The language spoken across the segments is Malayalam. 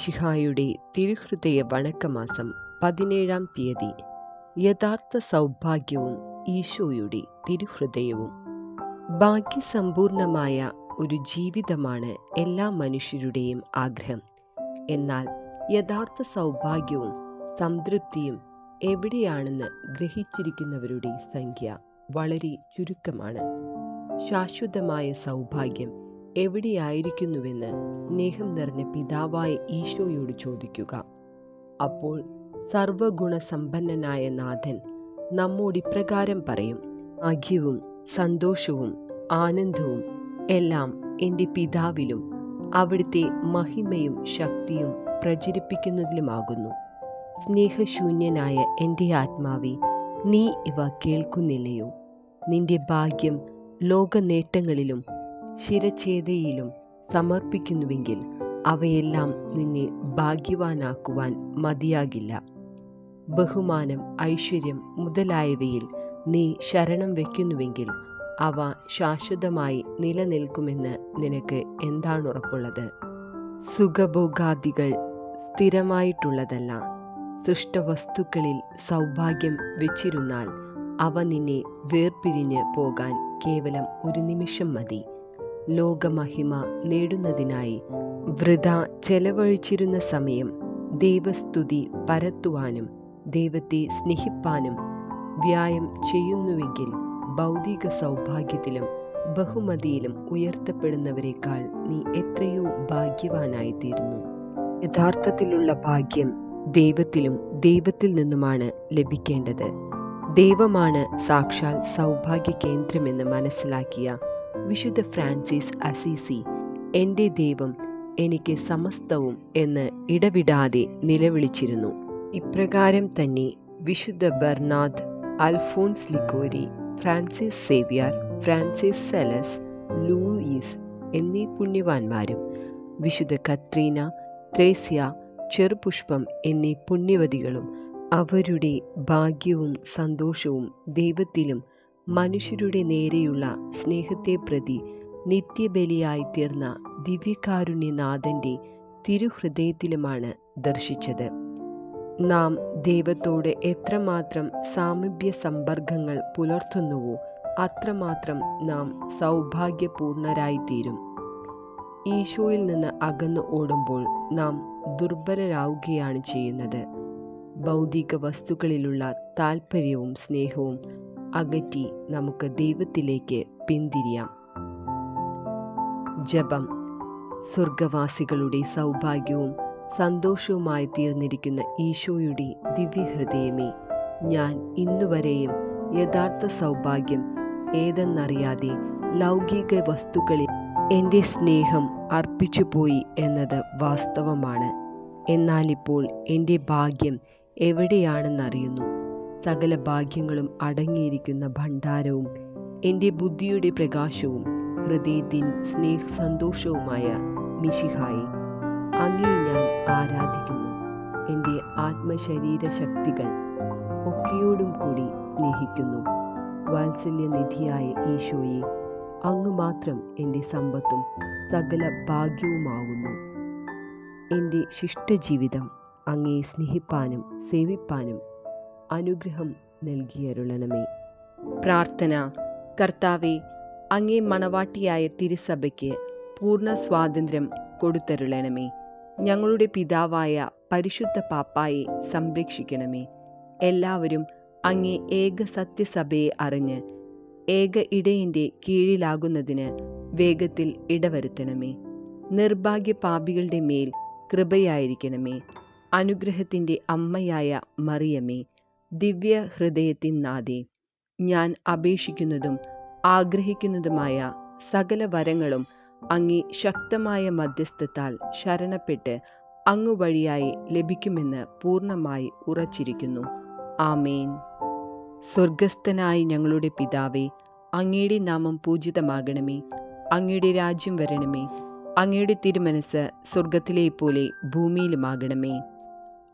മിശിഹായുടെ തിരുഹൃദയ വണക്കമാസം പതിനേഴാം തീയതി. യഥാർത്ഥ സൗഭാഗ്യവും ഈശോയുടെ തിരുഹൃദയവും. ഭാഗ്യസമ്പൂർണമായ ഒരു ജീവിതമാണ് എല്ലാ മനുഷ്യരുടെയും ആഗ്രഹം. എന്നാൽ യഥാർത്ഥ സൗഭാഗ്യവും സംതൃപ്തിയും എവിടെയാണെന്ന് ഗ്രഹിച്ചിരിക്കുന്നവരുടെ സംഖ്യ വളരെ ചുരുക്കമാണ്. ശാശ്വതമായ സൗഭാഗ്യം എവിടെയായിരിക്കുന്നുവെന്ന് സ്നേഹം നിറഞ്ഞ പിതാവായ ഈശോയോട് ചോദിക്കുക. അപ്പോൾ സർവഗുണസമ്പന്നനായ നാഥൻ നമ്മോട് ഇപ്രകാരം പറയും അഖ്യവും സന്തോഷവും ആനന്ദവും എല്ലാം എന്റെ പിതാവിലും അവിടുത്തെ മഹിമയും ശക്തിയും പ്രചരിപ്പിക്കുന്നതിലുമാകുന്നു. സ്നേഹശൂന്യനായ എന്റെ ആത്മാവി നീ ഇവ കേൾക്കുന്നില്ലയോ? നിന്റെ ഭാഗ്യം ലോക നേട്ടങ്ങളിലും ശിരഛേദയിലും സമർപ്പിക്കുന്നുവെങ്കിൽ അവയെല്ലാം നിന്നെ ഭാഗ്യവാനാക്കുവാൻ മതിയാകില്ല. ബഹുമാനം ഐശ്വര്യം മുതലായവയിൽ നീ ശരണം വയ്ക്കുന്നുവെങ്കിൽ അവ ശാശ്വതമായി നിലനിൽക്കുമെന്ന് നിനക്ക് എന്താണ് ഉറപ്പുള്ളത് സുഖഭോഗാദികൾ സ്ഥിരമായിട്ടുള്ളതല്ല. സൃഷ്ടവസ്തുക്കളിൽ സൗഭാഗ്യം വെച്ചിരുന്നാൽ അവ നിന്നെ വേർപിരിഞ്ഞ് പോകാൻ കേവലം ഒരു നിമിഷം മതി. ലോകമഹിമ നേടുന്നതിനായി വൃത ചെലവഴിച്ചിരുന്ന സമയം ദൈവസ്തുതി പരത്തുവാനും ദൈവത്തെ സ്നേഹിപ്പാനും വ്യായം ചെയ്യുന്നുവെങ്കിൽ ഭൗതിക സൗഭാഗ്യത്തിലും ബഹുമതിയിലും ഉയർത്തപ്പെടുന്നവരെക്കാൾ നീ എത്രയോ ഭാഗ്യവാനായിത്തീരുന്നു. യഥാർത്ഥത്തിലുള്ള ഭാഗ്യം ദൈവത്തിലും ദൈവത്തിൽ നിന്നുമാണ് ലഭിക്കേണ്ടത്. ദൈവമാണ് സാക്ഷാൽ സൗഭാഗ്യ കേന്ദ്രമെന്ന് മനസ്സിലാക്കിയ വിശുദ്ധ ഫ്രാൻസിസ് അസീസി എന്റെ ദൈവം എനിക്ക് സമസ്തവും എന്ന് ഇടവിടാതെ നിലവിളിച്ചിരുന്നു. ഇപ്രകാരം തന്നെ വിശുദ്ധ Bernard Alphonse Liguori Francis Xavier Francis Sales Louis എന്നീ പുണ്യവാന്മാരും വിശുദ്ധ കത്രീന ത്രേസ്യ ചെറുപുഷ്പം എന്നീ പുണ്യവതികളും അവരുടെ ഭാഗ്യവും സന്തോഷവും ദൈവത്തിലും മനുഷ്യരുടെ നേരെയുള്ള സ്നേഹത്തെ പ്രതി നിത്യബലിയായി തീർന്ന ദിവ്യകാരുണ്യനാഥന്റെ തിരുഹൃദയത്തിലുമാണ് ദർശിച്ചത്. നാം ദൈവത്തോട് എത്രമാത്രം സാമീപ്യ സമ്പർക്കങ്ങൾ പുലർത്തുന്നുവോ അത്രമാത്രം നാം സൗഭാഗ്യപൂർണരായിത്തീരും. ഈശോയിൽ നിന്ന് അകന്നു ഓടുമ്പോൾ നാം ദുർബലരാവുകയാണ് ചെയ്യുന്നത്. ഭൗതിക വസ്തുക്കളിലുള്ള താല്പര്യവും സ്നേഹവും അകറ്റി നമുക്ക് ദൈവത്തിലേക്ക് പിന്തിരിയാം. ജപം സ്വർഗവാസികളുടെ സൗഭാഗ്യവും സന്തോഷവുമായി തീർന്നിരിക്കുന്ന ഈശോയുടെ ദിവ്യഹൃദയമേ ഞാൻ ഇന്നുവരെയും യഥാർത്ഥ സൗഭാഗ്യം ഏതെന്നറിയാതെ ലൗകിക വസ്തുക്കളിൽ എന്റെ സ്നേഹം അർപ്പിച്ചു പോയി എന്നത് വാസ്തവമാണ്. എന്നാലിപ്പോൾ എന്റെ ഭാഗ്യം എവിടെയാണെന്നറിയുന്നു. സകല ഭാഗ്യങ്ങളും അടങ്ങിയിരിക്കുന്ന ഭണ്ഡാരവും എന്റെ ബുദ്ധിയുടെ പ്രകാശവും ഹൃദയത്തിൻ സ്നേഹ സന്തോഷവുമായ മിഷിഹായി അങ്ങേ ഞാൻ ആരാധിക്കുന്നു. എന്റെ ആത്മശരീര ശക്തികൾ ഒക്കെയോടും കൂടി സ്നേഹിക്കുന്നു. വാത്സല്യനിധിയായ ഈശോയെ അങ്ങ് മാത്രം എന്റെ സമ്പത്തും സകല ഭാഗ്യവുമാകുന്നു. എന്റെ ശിഷ്ടജീവിതം അങ്ങേ സ്നേഹിപ്പാനും സേവിപ്പാനും അനുഗ്രഹം നൽകിയരുളണമേ. പ്രാർത്ഥന. കർത്താവെ അങ്ങേ മണവാട്ടിയായ തിരുസഭയ്ക്ക് പൂർണ സ്വാതന്ത്ര്യം കൊടുത്തരുളണമേ. ഞങ്ങളുടെ പിതാവായ പരിശുദ്ധ പാപ്പായെ സംരക്ഷിക്കണമേ. എല്ലാവരും അങ്ങേ ഏക സത്യസഭയെ അറിഞ്ഞ് ഏക ഇടയന്റെ കീഴിലാകുന്നതിന് വേഗത്തിൽ ഇടവരുത്തണമേ. നിർഭാഗ്യ പാപികളുടെ മേൽ കൃപയായിരിക്കണമേ. അനുഗ്രഹത്തിന്റെ അമ്മയായ മറിയമേ ദിവ്യ ഹൃദയത്തിൻ നാദി ഞാൻ അപേക്ഷിക്കുന്നതും ആഗ്രഹിക്കുന്നതുമായ സകല വരങ്ങളും അങ്ങി ശക്തമായ മധ്യസ്ഥത്താൽ ശരണപ്പെട്ട് അങ്ങു വഴിയായി ലഭിക്കുമെന്ന് പൂർണമായി ഉറച്ചിരിക്കുന്നു. ആമേൻ. സ്വർഗസ്ഥനായി ഞങ്ങളുടെ പിതാവേ അങ്ങയുടെ നാമം പൂജിതമാകണമേ. അങ്ങയുടെ രാജ്യം വരണമേ. അങ്ങയുടെ തിരുമനസ് സ്വർഗത്തിലെ പോലെ ഭൂമിയിലുമാകണമേ.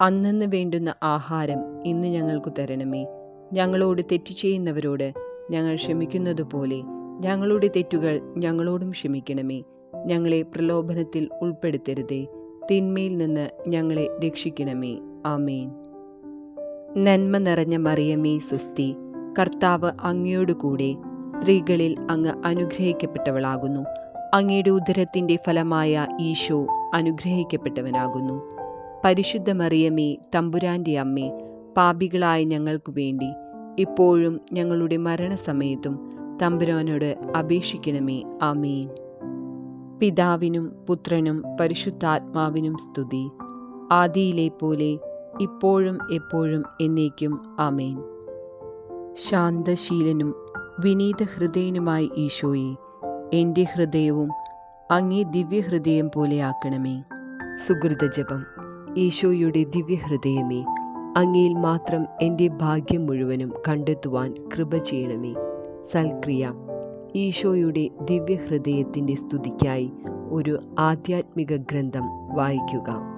അന്നന്ന് വേണ്ടുന്ന ആഹാരം ഇന്ന് ഞങ്ങൾക്ക് തരണമേ. ഞങ്ങളോട് തെറ്റ് ചെയ്യുന്നവരോട് ഞങ്ങൾ ക്ഷമിക്കുന്നത് പോലെ ഞങ്ങളുടെ തെറ്റുകൾ ഞങ്ങളോടും ക്ഷമിക്കണമേ. ഞങ്ങളെ പ്രലോഭനത്തിൽ ഉൾപ്പെടുത്തരുതേ. തിന്മയിൽ നിന്ന് ഞങ്ങളെ രക്ഷിക്കണമേ. ആമേൻ. നന്മ നിറഞ്ഞ മറിയമേ സുസ്തി. കർത്താവ് അങ്ങയോടുകൂടെ സ്ത്രീകളിൽ അങ്ങ് അനുഗ്രഹിക്കപ്പെട്ടവളാകുന്നു. അങ്ങയുടെ ഉദരത്തിന്റെ ഫലമായ ഈശോ അനുഗ്രഹിക്കപ്പെട്ടവനാകുന്നു. പരിശുദ്ധ മറിയമേ തമ്പുരാന്റെ അമ്മേ പാപികളായ ഞങ്ങൾക്കു വേണ്ടി ഇപ്പോഴും ഞങ്ങളുടെ മരണസമയത്തും തമ്പുരാനോട് അപേക്ഷിക്കണമേ ആമേൻ. പിതാവിനും പുത്രനും പരിശുദ്ധാത്മാവിനും സ്തുതി. ആദിയിലെ പോലെ ഇപ്പോഴും എപ്പോഴും എന്നേക്കും ആമേൻ. ശാന്തശീലനും വിനീത ഹൃദയനുമായ ഈശോയെ എന്റെ ഹൃദയവും അങ്ങേ ദിവ്യഹൃദയം പോലെയാക്കണമേ സുഹൃതജപം ഈശോയുടെ ദിവ്യഹൃദയമേ അങ്ങയിൽ മാത്രം എന്റെ ഭാഗ്യം മുഴുവനും കണ്ടെത്തുവാൻ കൃപ ചെയ്യണമേ. സൽക്രിയ ഈശോയുടെ ദിവ്യഹൃദയത്തിന്റെ സ്തുതിക്കായി ഒരു ആധ്യാത്മിക ഗ്രന്ഥം വായിക്കുക.